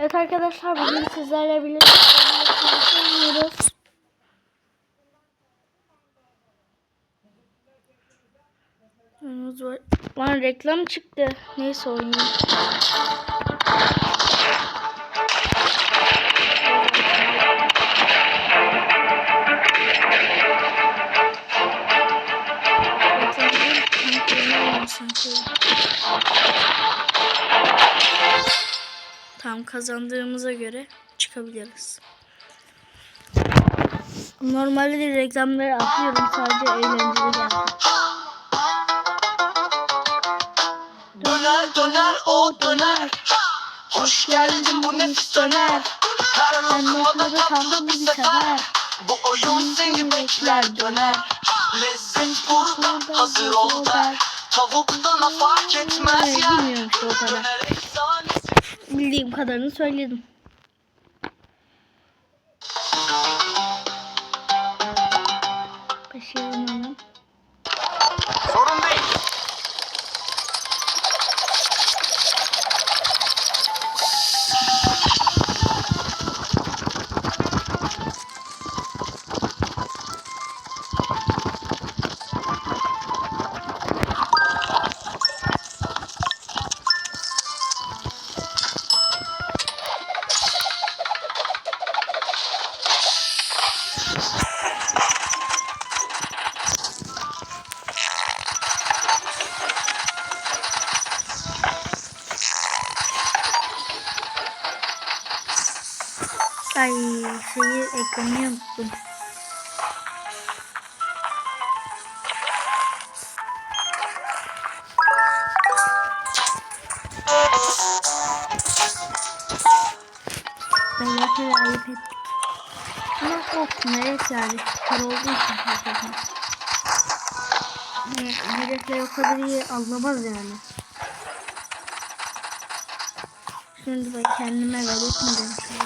Evet arkadaşlar bugün sizlerle birlikte oynuyoruz. Lan reklam çıktı. Neyse oynayayım. Reklam değil. Tam kazandığımıza göre çıkabiliriz. Normalde de reklamları atlıyorum sadece eğlenceli geldi. Döner döner o döner. Hoş geldin bu nefis döner. Her lokmada tatlı bir sefer. Bu oyun seni bekler döner. Lezzet burada hazır ol der. Tavuktan fark etmez ya. Bilmiyorum işte o kadar. Bildiğim kadarını söyledim. Başlayalım Ay şeyi ekranı unuttum. Beyler ayıp ettik. Ama olsun evet yani. Kar olduğu için hakikaten. Ne, Yürekler o kadar iyi anlamaz yani. Şimdi ben kendime ver etmeyeceğim şöyle.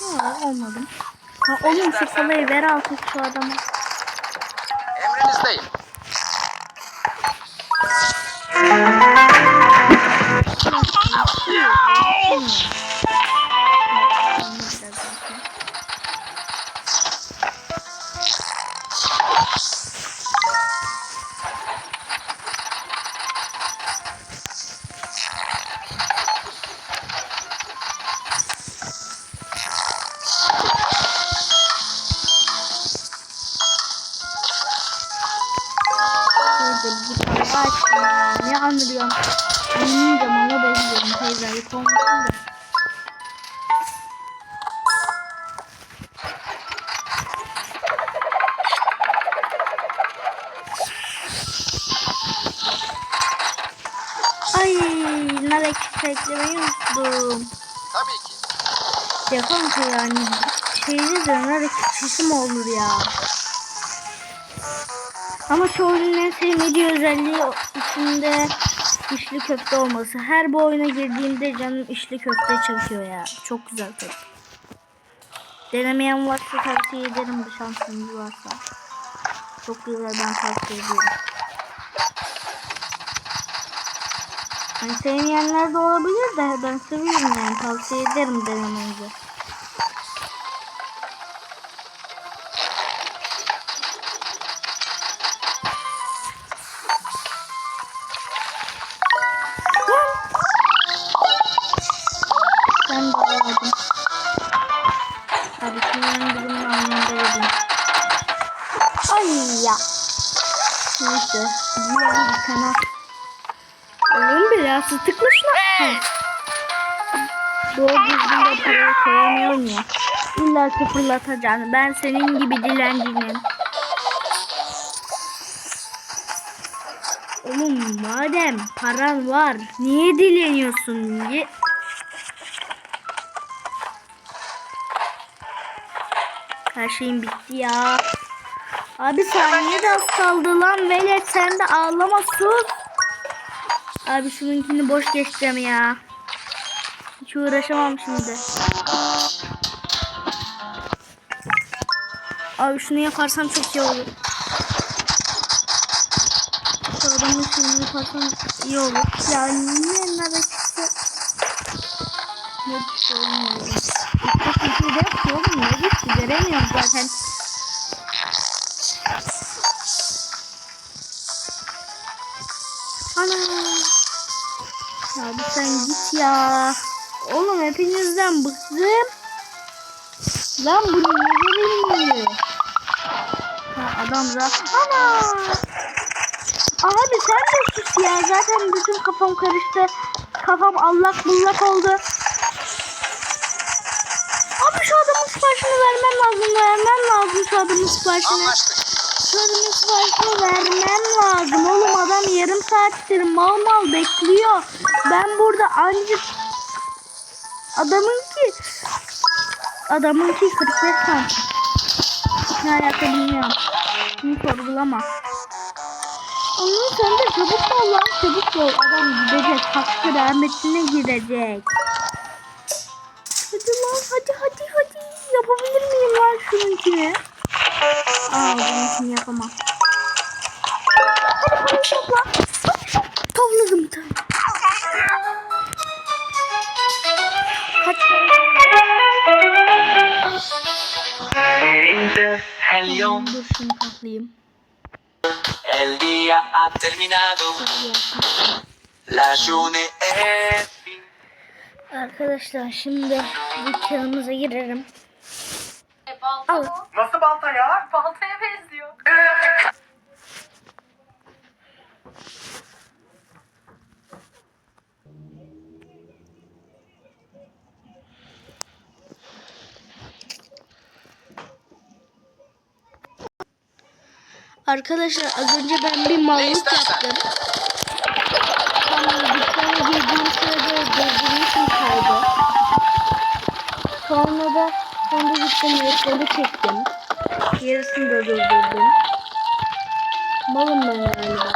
Ya olmadım. Ha oğlum şu kolayı ver artık şu adama. Emrinizdeyim açtım ya. Ne anlıyorum? Anlayacağım ama benziyorum. Teyze ayıp olmasın da. Ay, nar ekşisi eklemeyi unuttum. Tabii ki Ya kanka yani şeyde de ekşisi mi olur ya? Ama oyunun en sevmediği özelliği içinde içli köfte olması. Her bu oyuna girdiğimde canım içli köfte çekiyor ya. Çok güzel tadı. Denemeyen varsa tavsiye ederim bir şansınız varsa. Çok güzel ben tavsiye ediyorum. Hani sevmeyenler de olabilir de ben seviyorum yani tavsiye ederim denemenizi. Biraz tıkla şuna. Doğru düzgün de parayı koyamıyorum ya. İlla ki fırlatacaksın. Ben senin gibi dilenciyim. Oğlum madem paran var niye dileniyorsun? Niye? Her şeyim bitti ya. Abi saniye de az kaldı lan velet sen de ağlama sus. Abi şununkini boş geçeceğim ya. Hiç uğraşamam şimdi. Abi şunu yaparsam çok iyi olur. Şu adamın şunu yaparsam iyi olur. Ya niye nerede çıktı? Ne Olmuyor. Çok iyi de ki oğlum. Ne gitti? Göremiyorum zaten. Ana. Sen git ya. Oğlum hepinizden bıktım. Lan bu niye verilmiyor? Ha adam zaten. Ana. Abi sen de sus ya. Zaten bütün kafam karıştı. Kafam allak bullak oldu. Abi şu adamın siparişini vermem lazım. Vermem lazım şu adamın siparişini. Anlaştık. Adamın siparişini vermem lazım. Oğlum adam yarım saattir mal mal bekliyor. Ben burada ancak adamın ki adamın ki 45 santim. Ne alaka bilmiyorum. Bunu sorgulama. Onun sen de çabuk ol lan çabuk ol. Adam gidecek. Hakkı rahmetine gidecek. Hadi lan hadi hadi hadi. Yapabilir miyim lan şununkini? Aa yapamam. Hadi topla. Topladım bir tane. Kaç El Tamam, dur şunu toplayayım. El día ha terminado. La journée est. Arkadaşlar şimdi dükkanımıza girerim. Al. Nasıl balta ya? Baltaya benziyor. Arkadaşlar az önce ben bir mallık yaptım. Sonra dükkana girdiğim sırada sonra gittim reklamı çektim. Yarısını da durdurdum. Malım ben galiba.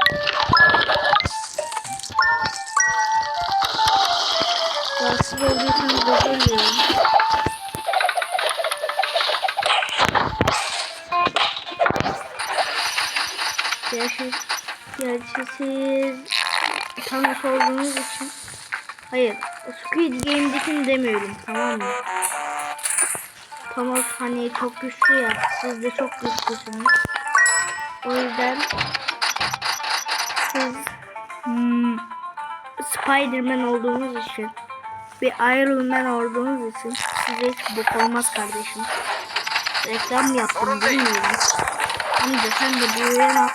Rahatsız olduysanız özür dilerim. Gerçi, gerçi siz tanış olduğunuz için Hayır, Squid Game'dekini demiyorum tamam mı? Thomas hani çok güçlü ya, siz de çok güçlüsünüz. O yüzden siz hmm, Spider-Man olduğunuz için bir Iron Man olduğunuz için size hiç bok olmaz kardeşim. Reklam yaptım bilmiyorum. Amca sen de yana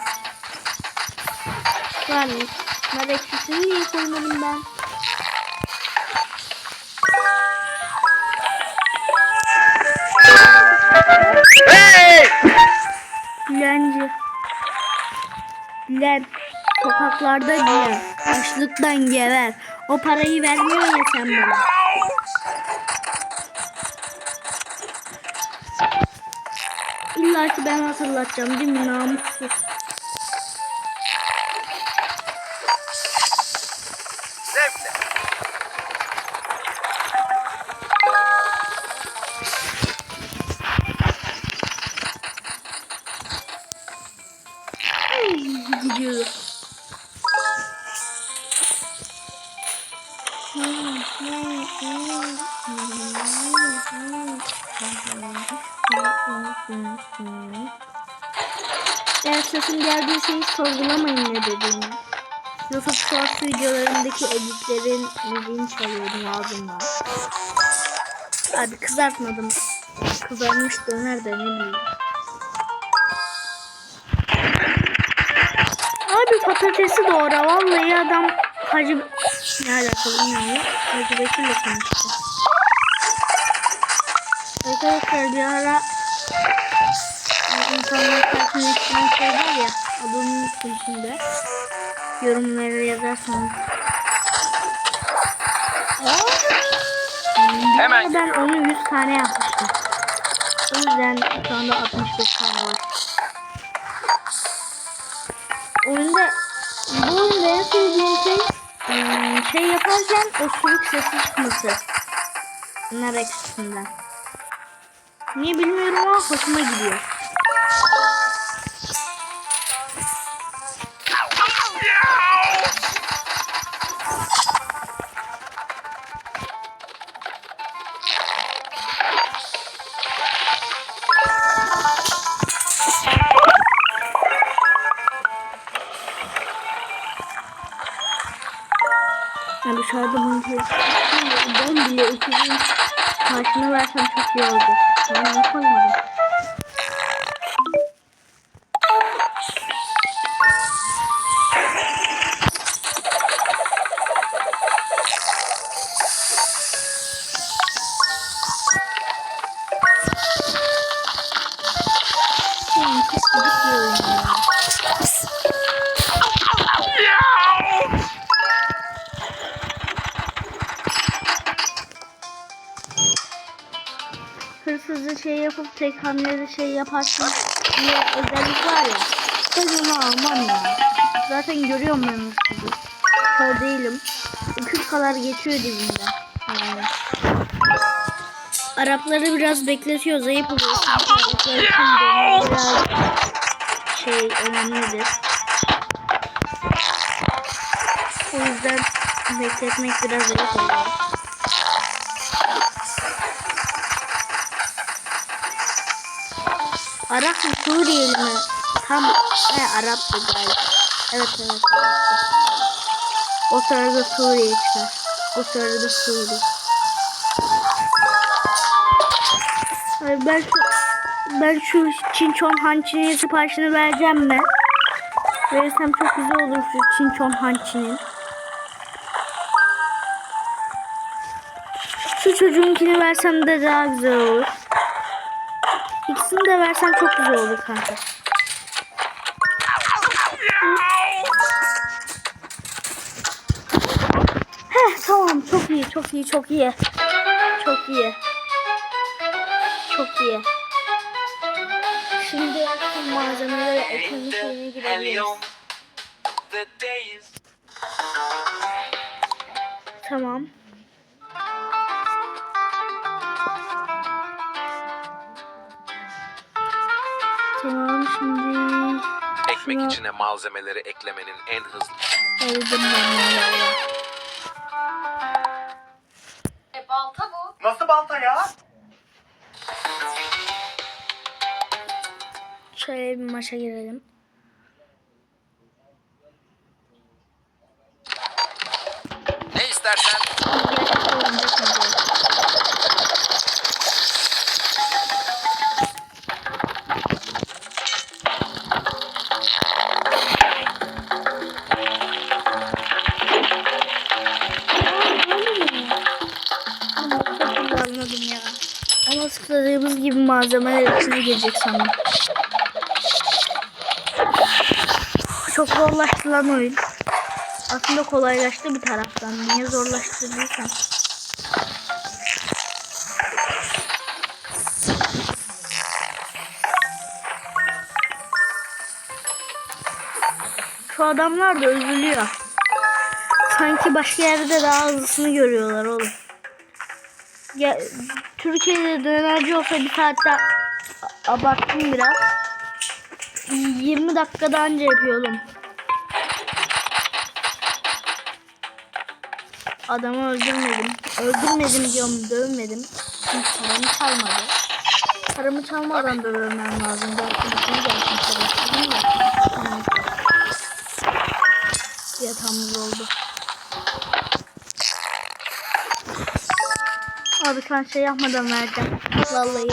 yani ekşisini niye koymadım ben? Dilen. Sokaklarda dilen. Açlıktan geber. O parayı vermiyor ya sen bana. İlla ki ben hatırlatacağım değil mi namussuz? Sorgulamayın ne dediğimi. YouTube Shorts videolarındaki editlerin müziğini çalıyorum ağzımla. Abi kızartmadım. Kızarmış döner de ne bileyim. Abi patatesi doğra. Vallahi adam Hacı... Ne alakalı bilmiyorum. Hacı Bekir'le konuştu. Arkadaşlar bir ara insanlar karşına çıkan şey var ya unuttum şimdi. Yorumlara yazarsanız. Hemen Ben onu 100 tane yapmıştım. O yüzden şu anda 65 tane var. Oyunda bu oyunda en sevdiğim şey şey yaparken osuruk sesi çıkması. Nar. Niye bilmiyorum ama hoşuma gidiyor. dışarıda bunu ben bile ikizin karşına versem çok iyi oldu. Ben ne koymadım. Hırsızca şey yapıp tek hamlede şey yaparsın diye özellik var ya. Ben onu almam ya. Zaten görüyorum ben hırsızı. Kör değilim. 40 kadar geçiyor dibimden. Yani. Arapları biraz bekletiyor. Zayıf oluyor. Biraz şey önemlidir. O yüzden bekletmek biraz zayıf oluyor. Arap mı Suriyeli mi? Tam he Arap'tı galiba. Evet evet Arap'tı. O sırada Suriye çıkar. O sırada Suriye. Ay, Ben şu ben şu Çinçon Hançi'nin siparişini vereceğim mi? Verirsem çok güzel olur şu Çinçon Hançi'nin. Şu çocuğunkini versem de daha güzel olur. De versen çok güzel olur kanka. Heh tamam çok iyi çok iyi çok iyi. Çok iyi. Çok iyi. Şimdi tüm malzemeleri ekmeğin şeyine girebiliriz. Tamam Ekmek şuna içine malzemeleri eklemenin en hızlı aldım ben bunları. E balta bu. Nasıl balta ya? Şöyle bir maça girelim. Sıkladığımız gibi malzemeler içine girecek sandım. Çok zorlaştı lan oyun. Aslında kolaylaştı bir taraftan. Niye zorlaştırdıysam. Şu adamlar da üzülüyor. Sanki başka yerde daha hızlısını görüyorlar oğlum. Ya, Türkiye'de dönerci olsa bir saatte abarttım biraz. 20 dakikada anca yapıyordum. Adamı öldürmedim. Öldürmedim diyorum, dövmedim. Çünkü paramı çalmadı. Paramı çalmadan dövmem lazım. Da. Neyse. Yatağımız oldu. Abi sen şey yapmadan vereceğim. Vallahi.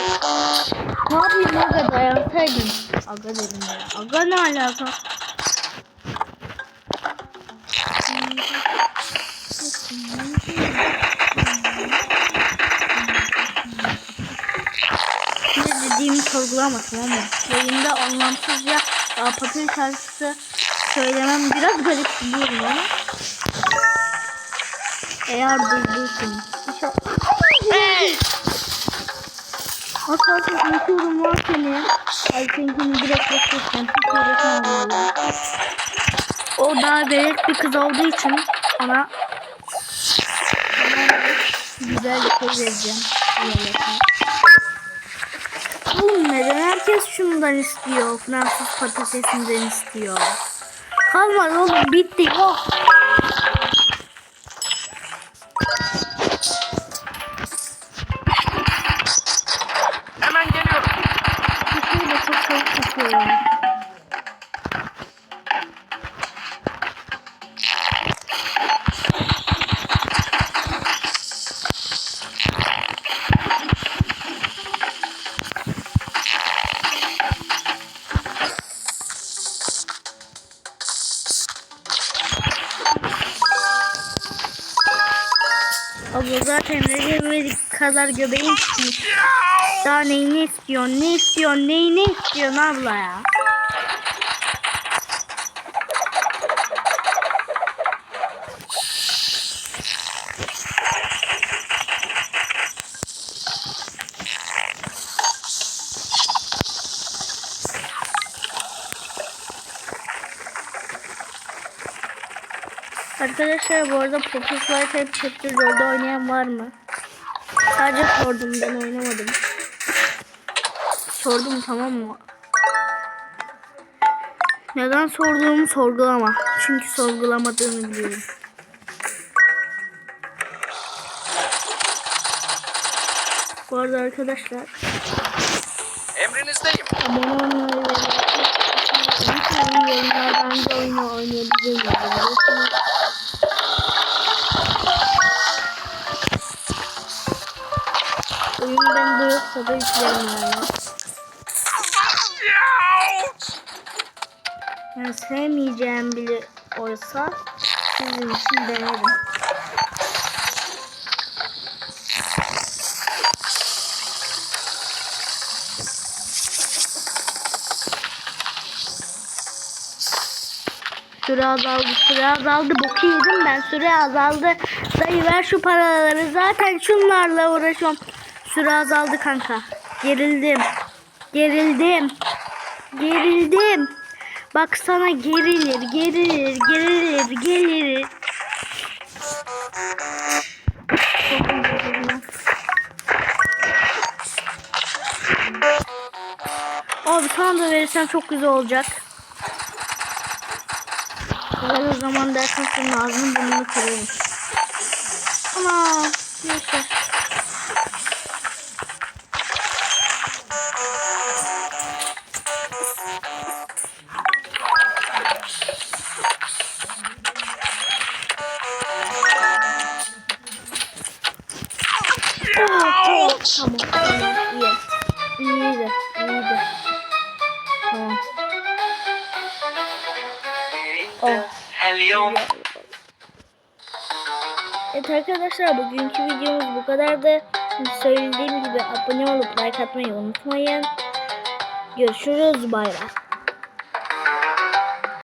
Ne yapayım aga dayansaydın. Aga dedim ya. Aga ne alaka? Ne dediğimi sorgulama tamam mı? Yayında anlamsızca Papil şarkısı söylemem biraz garip buluyorum ama eğer duyduysun. Hatta unutuyorum var seni. Ay seninkini direkt yapıyorsan hiç uğraşamam. O daha velet bir kız olduğu için ona güzel bir şey vereceğim. Oğlum neden herkes şundan istiyor? Fransız patatesinden istiyor. Kalmadı oğlum bitti yok. Emre'ye kadar göbeğin çıkmış. Daha neyini istiyorsun? Ne istiyorsun? Neyini istiyorsun abla ya? Arkadaşlar bu arada Poppy Flight hep Chapter 4'de oynayan var mı? Sadece sordum ben oynamadım. Sordum tamam mı? Neden sorduğumu sorgulama. Çünkü sorgulamadığını biliyorum. Bu arada arkadaşlar Emrinizdeyim. abone olmayı ve yayınlardan da oyunu oynayabileceğiz. Bende yoksa da yüklerim yani. Yani sevmeyeceğim bile olsa sizin için denerim. Süre azaldı, süre azaldı. Boku yedim ben, süre azaldı. Dayı ver şu paraları. Zaten şunlarla uğraşıyorum. Süre azaldı kanka. Gerildim. Gerildim. Gerildim. Bak sana gerilir, gerilir, gerilir, gerilir. Abi sana da verirsen çok güzel olacak. Eğer o zaman senin ağzını burnunu kırarım. Ama neyse. Tamam, iyi. İyiydi, iyiydi. Tamam. Oh. Evet arkadaşlar bugünkü videomuz bu kadardı. Söylediğim gibi abone olup like atmayı unutmayın. Görüşürüz bay bay.